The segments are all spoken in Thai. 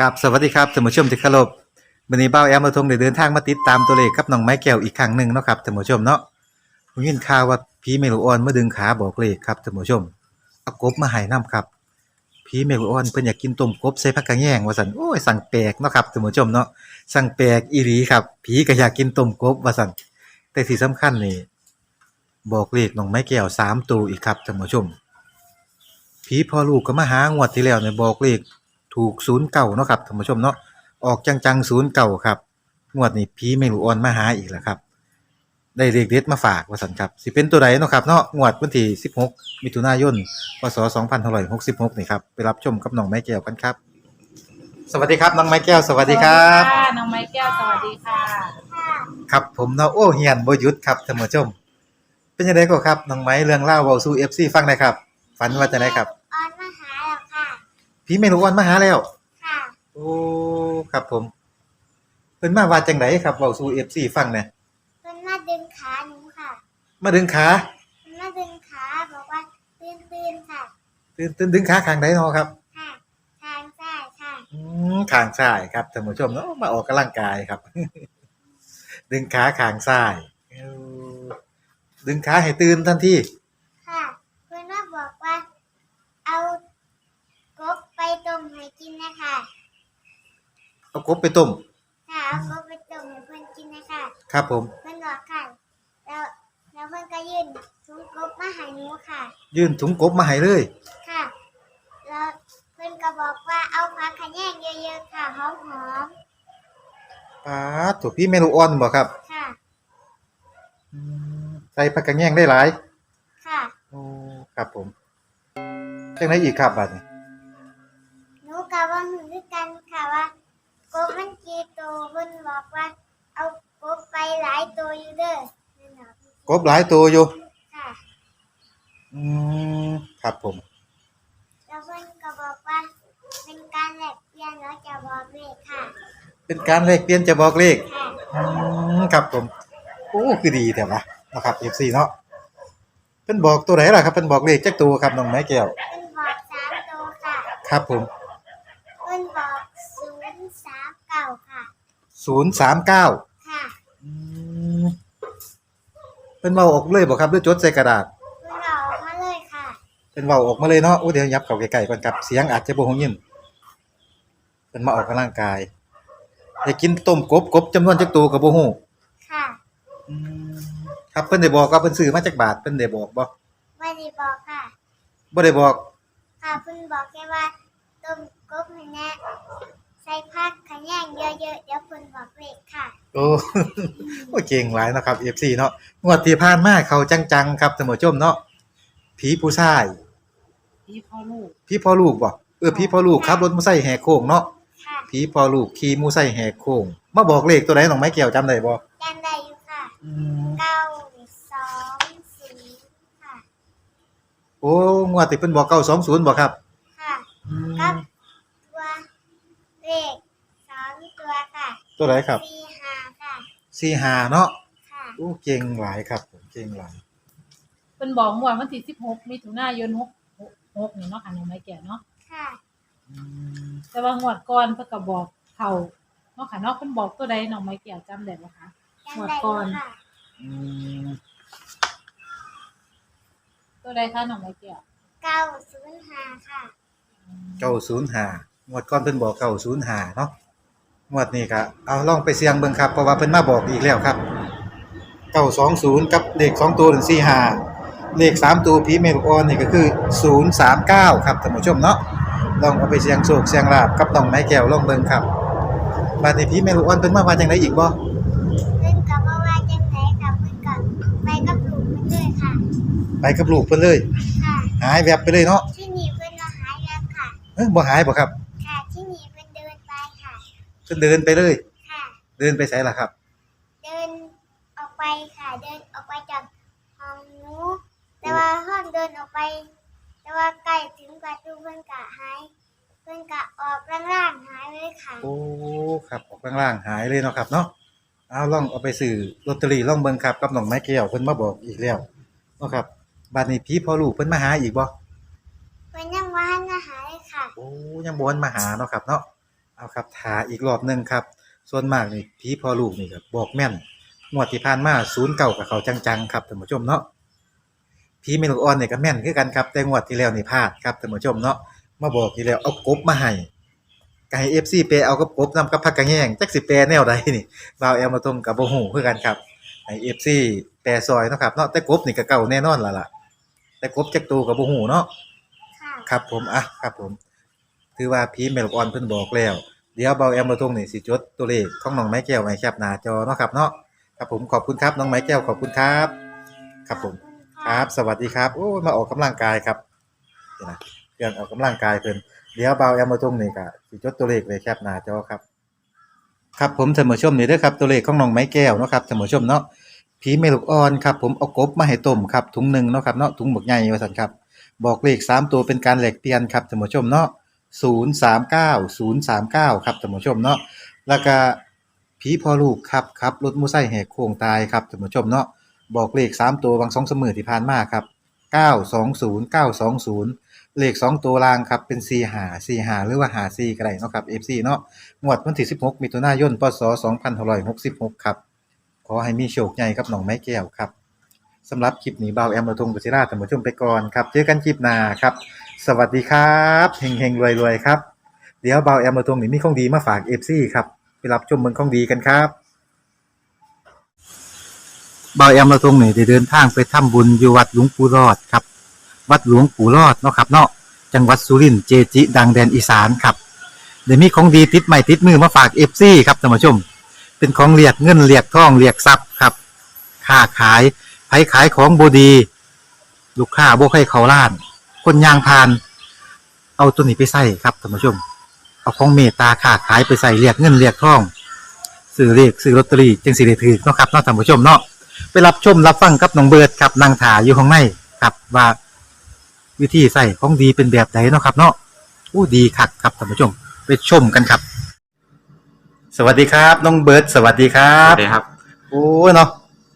กับสวัสดีครับท่านผู้ชมที่เคารพวันนี้เบ้าแอมมาทงได้เดินทางมาติดตามตัวเลขกับน้องไม้แก้วอีกครั้งหนึ่งเนาะครับท่านผู้ชมเนาะผมยินข่าวว่าผีเมลูออนมาดึงขาบอกเลขครับท่านผู้ชมเอากบมาให้น้ำครับผีเมลูออนเพิ่นอยากกินต้มกบใส่ผักกะแยงว่าซั่นโอ้ยสั่งแปลกเนาะครับท่านผู้ชมเนาะสั่งแปลกอีหลีครับผีก็อยากกินต้มกบว่าซั่นแต่ที่สำคัญนี่บอกเลขน้องไม้แก้วสามตัวอีกครับท่านผู้ชมผีพ่อลูกก็มาหางวดที่แล้วเนี่ยบอกเลข ถูกศูนย์เก่าเนาะครับท่านผู้ชมเนาะออกจังๆศูนย์เก่าครับงวดนี้ผีไม่รู้ออนมาหาอีกแล้วครับ ได้เลขเด็ดมาฝากว่าสันครับสิเป็นตัวใดเนาะครับเนาะงวดวันที่ 16 มิถุนายนพศ2566นี่ครับไปรับชมกับน้องไม้แก้วกันครับ สวัสดีครับน้องไม้แก้วสวัสดีครับค่ะน้องไม้แก้วสวัสดีค่ะ ครับผมเนาะโอ้เฮียนบ่หยุดครับท่านผู้ชม เป็นยังไงก็ครับน้องไม้เรื่องเล่าเว้าสู่ FC ฟังได้ครับฝันว่าจะไดครับ ออนมาหาแล้วค่ะ ผีไม่รู้ออนมาหาแล้ว ค่ะ โอ้ครับผมเพิ่นมาว่าจังไดครับเว้าสู่ FC ฟังแหน่เพิ่นมาดึงขาหนูค่ะ มาดึงขาเพิ่นมาดึงขาบอกว่าตื่นตื่นค่ะ ตื่นตื่นดึงขาข้างใดเนาะครับ ค่ะ ทางซ้ายค่ะ อืมข้างซ้ายครับท่านผู้ชมเนาะมาออกกำลังกายครับ ดึงขาข้างซ้ายเออดึงขาให้ตื่นทันที ค่ะ เพิ่นมาบอกว่า เอากบไปต้มให้ กินนะคะเอากบไปต้ม ค่ะเอากบไปต้มให้เพิ่นกินนะคะครับผม เพิ่นบอกค่ะ แล้วแล้วเพิ่นก็ยื่นถุงกบมาให้หนูค่ะ ยื่นถุงกบมาให้เลย ค่ะ แล้วเพิ่นก็บอกว่าเอาผักขะแยงเยอะๆค่ะหอมป๊าดถูกพี่เมลูออนบ่ครับๆค่ะ อืมใส่ผักกระแยงได้หลายค่ะ โอ้ครับผมจังไดอีกครับบัดนี้ หนูกับว่าหนูด้วยกันค่ะว่า กบมันกี่ตัวเพิ่นบอกว่า เอากบไปหลายตัวอยู่เด้อนั่นน่ะกบหลายตัวอยู่ ค่ะ อืมครับผม แล้วเพิ่นก็บอกว่า เป็นการแลกเปลี่ยนแล้วจะบอกเลขค่ะ เป็นการแลกเปลี่ยนจะบอกเลข ค่ะอืมครับผม โอ้คือดีแต่ว่านะครับ FC เนาะเพิ่นบอกตัวไหนล่ะครับเพิ่นบอกเลขจักตัวครับน้องไม้แก้ว เพิ่นบอกสามตัวค่ะ ครับผม 039ค่ะอืมเพิ่นเว้าออกเลยบ่ครับหรือจดใส่กระดาษเพิ่นเอาออกมาเลยค่ะเพิ่นเว้าออกมาเลยเนาะโอ้เดี๋ยวยับเข้าใกล้ๆก่อนครับเสียงอาจจะบ่ฮู้ยินเพิ่นมาออกกำลังกายได้กินต้มกบกบจำนวนจักตัวก็บ่ฮู้ค่ะอืมครับเพิ่นได้บอกว่าเพิ่นซื้อมาจากบาทเพิ่นได้บอกบ่ไม่ได้บอกค่ะบ่ได้บอก ค่ะเพิ่นบอกแค่ว่าต้มกบให้แน่ ใส่ผักขะแยงเยอะๆเดี๋ยวเพิ่นบอกเลขค่ะ โอ้โอ้เก่งหลายเนาะครับ FC เนาะงวดที่ผ่านมาเขาจังๆครับท่านผู้ชมเนาะผีผู้ชายพี่พ่อลูกผีพ่อลูกบ่เออผีพ่อลูกขับรถมอไซค์แหกโค้งเนาะค่ะผีพ่อลูกขี่มอไซค์แหกโค้งมาบอกเลขตัวไหนน้องไม้แก้วจำได้บ่จำได้อยู่ค่ะอืมเก้าสองศูนย์ค่ะ โอ้งวดที่เพิ่นบอก920บ่ครับค่ะอืมกับตัว เลขสองตัวค่ะตัวไหนครับสี่ห้าค่ะ45เนาะค่ะโอ้เก่งหลายครับผมเก่งหลายเป็นบอกเมื่อวันที่สิบหกมิถุนายนหกหกนี่เนาะค่ะน้องไม้แก้วเนาะค่ะอืมแต่ว่างวดก่อนเพิ่นก็บอกเขาเนาะค่ะเนาะเพิ่นบอกตัวใดน้องไม้แก้วจำได้บ่คะ จำได้อยู่ค่ะอืมตัวใดคะน้องไม้แก้วเก้าศูนย์ห้าค่ะ905 งวดก่อนเพิ่นบอก905เนาะงวดนี้ก็เอาลองไปเสี่ยงเบิ่งครับเพราะว่าเพิ่นมาบอกอีกแล้วครับ920กับเลข2ตัวถึง45เลข3ตัวผีเมลออนนี่ก็คือ039ครับท่านผู้ชมเนาะลองเอาไปเสี่ยงโชคเสี่ยงลาบกับน้องไม้แก้วลองเบิ่งครับบัดนี้ผีเมลออนเพิ่นมาว่าจังไดอีกบ่เพิ่นก็บอกว่าจังไดค่ะเพิ่นก็ไปกับลูกเพิ่นเลยค่ะ ไปกับลูกเพิ่นเลยค่ะหายแวบไปเลยเนาะที่นี่เพิ่นมาหายแล้วค่ะเอ้ยบ่หายบ่ครับ ค่ะ ที่นี่เพิ่นเดินไปค่ะ เพิ่นเดินไปเลย ค่ะ เดินไปไสล่ะครับ เดินออกไปค่ะ เดินออกไปจากห้องหนู แต่ว่าห้องเดินออกไป แต่ว่าใกล้ถึงประตูเพิ่นกะหาย เพิ่นกะออกล่างๆหายเลยค่ะ โอ้ครับออกข้างล่างหายเลยเนาะครับเนาะเอาลองเอาไปซื้อลอตเตอรี่ลองเบิ่งครับกับน้องไม้แก้วเพิ่นมาบอกอีกแล้วเนาะครับบัดนี้พี่พ่อลูกเพิ่นมาหาอีกบ่เพิ่นยังว่าหันมาหาเลยค่ะ โอ้ยังบ่ทันมาหาเนาะครับเนาะ เอาครับถาอีกรอบหนึงครับ ส่วนมากนี่ผีพ่อลูกนี่ก็บอกแม่นงวดที่ผ่านมา0เก่ากับเขาจังๆครับท่านผู้ชมเนาะผีเมลูกอ่อนนี่ก็แม่นคือกันครับแต่งวดที่แล้วนี่พลาดครับท่านผู้ชมเนาะมาบอกที่แล้วเอากบมาให้ก็ให้ FC แปลเอากับกบนํกับผักกะแยงจักสิแปลแนวใดนี่บ่าวแอลมาตรงกับบ่ฮู้คือกันครับให้ FC แปลซอยเนาะครับเนาะแต่กบนี่ก็เก่าแน่นอนล่ะล่ะแต่กบจักตัวก็บ่ฮู้เนาะค่ะครับผมอะครับผม ถือว่าพีเมลออนเพิ่นบอกแล้ว เดี๋ยวเบาแอมมาตรงนี่สิจดตัวเลขของน้องไม้แก้วไว้แคปหน้าจอเนาะครับเนาะครับผมขอบคุณครับน้องไม้แก้วขอบคุณครับ ครับผมครับ สวัสดีครับโอ้มาออกกำลังกายครับนะเครื่องออกกำลังกายเพิ่นเดี๋ยวเบาแอมมาตรงนี่ก็สิจดตัวเลขไว้แคปหน้าจอครับ ครับผมเสมอชมนี่เด้อครับตัวเลขของน้องไม้แก้วเนาะครับเสมอชมเนาะผีเมลูกอ่อนครับผมเอากบมาให้ต้มครับถุงหนึ่งเนาะครับเนาะถุงบักใหญ่ว่าซั่นครับบอกเลขสามตัวเป็นการแลกเปลี่ยนครับท่านผู้ชมเนาะ ศูนย์สามเก้าศูนย์สามเก้าครับท่านผู้ชมเนาะแล้วก็ผีพอลูกครับครับรถมูไซค์แหกโค้งตายครับท่านผู้ชมเนาะบอกเลขสามตัววังสองสมือที่ผ่านมาครับเก้าสองศูนย์เก้าสองศูนย์เลขสองตัวล่างครับเป็นสี่หาสี่หา หรือว่าหาสี่ก็ได้เนาะครับเอฟซีเนาะงวดวันที่สิบหกมิถุนายนพศสองพันหกสิบหกครับ ขอให้มีโชคใหญ่ครับน้องไม้แก้วครับ สำหรับคลิปนี้เบาแอมระทงกุศิราท่านผู้ชมไปก่อนครับ เจอกันคลิปหน้าครับ สวัสดีครับเฮงเฮงรวยรวยๆครับ เดี๋ยวเบาแอมระทงนี่มีของดีมาฝากเอฟซีครับ ไปรับชมเมืองของดีกันครับเบาแอมระทงนี่ได้เดินทางไปทำบุญอยู่วัดหลวงปู่รอดครับ วัดหลวงปู่รอดเนาะครับเนาะจังหวัดสุรินทร์เจจิ ดังแดนอีสานครับเดี๋ยวมีของดีติดใหม่ติดมือมาฝากเอฟซีครับท่านผู้ชม เป็นของเรียกเงินเรียกทองเรียกทรัพย์ครับ ค้าขาย ผขายของบดี ลูกค้าบ่ให้เขาล้าน คนยางพาน เอาตัวนี้ไปใส่ครับท่านผู้ชม เอาของเมตตาค้าขายไปใส่เรียกเงินเรียกทองซื้อเรียกซื้อลอตเตอรี่จึงสิได้ถือเนาะครับเนาะท่านผู้ชมเนาะไปรับชมรับฟังกับน้องเบิร์ดครับนางถาอยู่ข้างในครับว่าวิธีใส่ของดีเป็นแบบไหนเนาะครับ เนาะอู้ดีคักครับท่านผู้ชม ไปชมกันครับ สวัสดีครับ น้องเบิร์ดสวัสดีครัครับบสวัสดีครับ โอ้เนาะ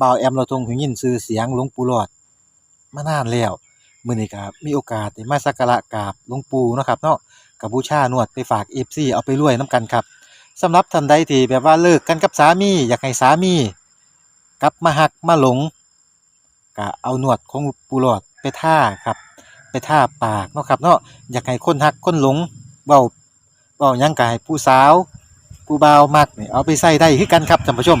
บ่าวแอมเราทรงหูยินชื่อเสียงหลวงปู่หลอดมานานแล้วมื้อนี้ก็มีโอกาสได้มาสักการะกราบหลวงปู่เนาะครับเนาะกับบูชานวดไปฝาก FC เอาไปรวยนํกันครับสำหรับท่านใดที่แบบว่าเลิกกันกับสามีอยากให้สามี กลับมาหักมาหลงก็เอาหนวดของปูหลอดไปท่าครับ ไปท่าปากเนาะครับเนาะอยากให้คนหักคนหลงเว้าเว้ายังก็ให้ผู้สาว ผู้บ่าวมักนี่เอาไปใส่ได้คือกันครับท่านผู้ชม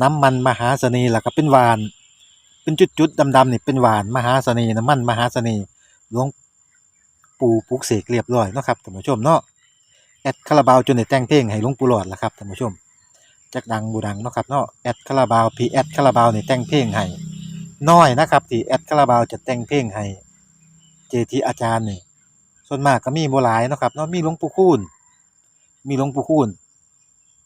น้ำมันมหาเสน่ห์แล้วก็เป็นหวาน เป็นจุดๆดำๆนี่เป็นหวานมหาเสน่ห์น้ำมันมหาเสน่ห์หลวงปู่ปลุกเสกเรียบร้อยเนาะครับท่านผู้ชมเนาะแอดคาราบาวจนได้แต่งเพลงให้หลุงปู่หลอดล่ะครับท่านผู้ชมจักดังบูดังเนาะครับเนาะแอดคาราบาวพีแอดคาราบาวนี่แต่งเพลงให้น้อยนะครับที่แอดคาราบาวจะแต่งเพลงให้เจทีอาจารย์นี่ส่วนมากก็มีบ่หลายเนาะครับเนาะมีหลวงปู่คูณมีหลวงปู่คูณ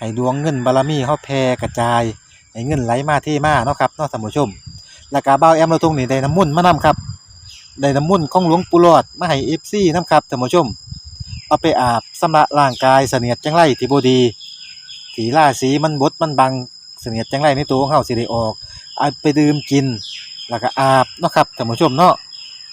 ให้ดวงเงินบารมีเฮาแผ่กระจายให้เงินไหลมาเทมาเนาะครับเนาะท่านผู้ชม แล้วก็เบาแอมเราทงนี่ได้น้ำมุ่นมานํครับได้น้ำมุ่นของหลวงปู่หลอดมาให้ FC นํครับท่านผู้ชม เอาไปอาบสำระร่างกายเสนียดจังไรที่บดีสีล่าสีมันบดมันบังเสนียดจังไรในตัวของเฮาสิได้ออกเอาไปดื่มกิน แล้วก็อาบเนาะครับท่านผู้ชมเนาะ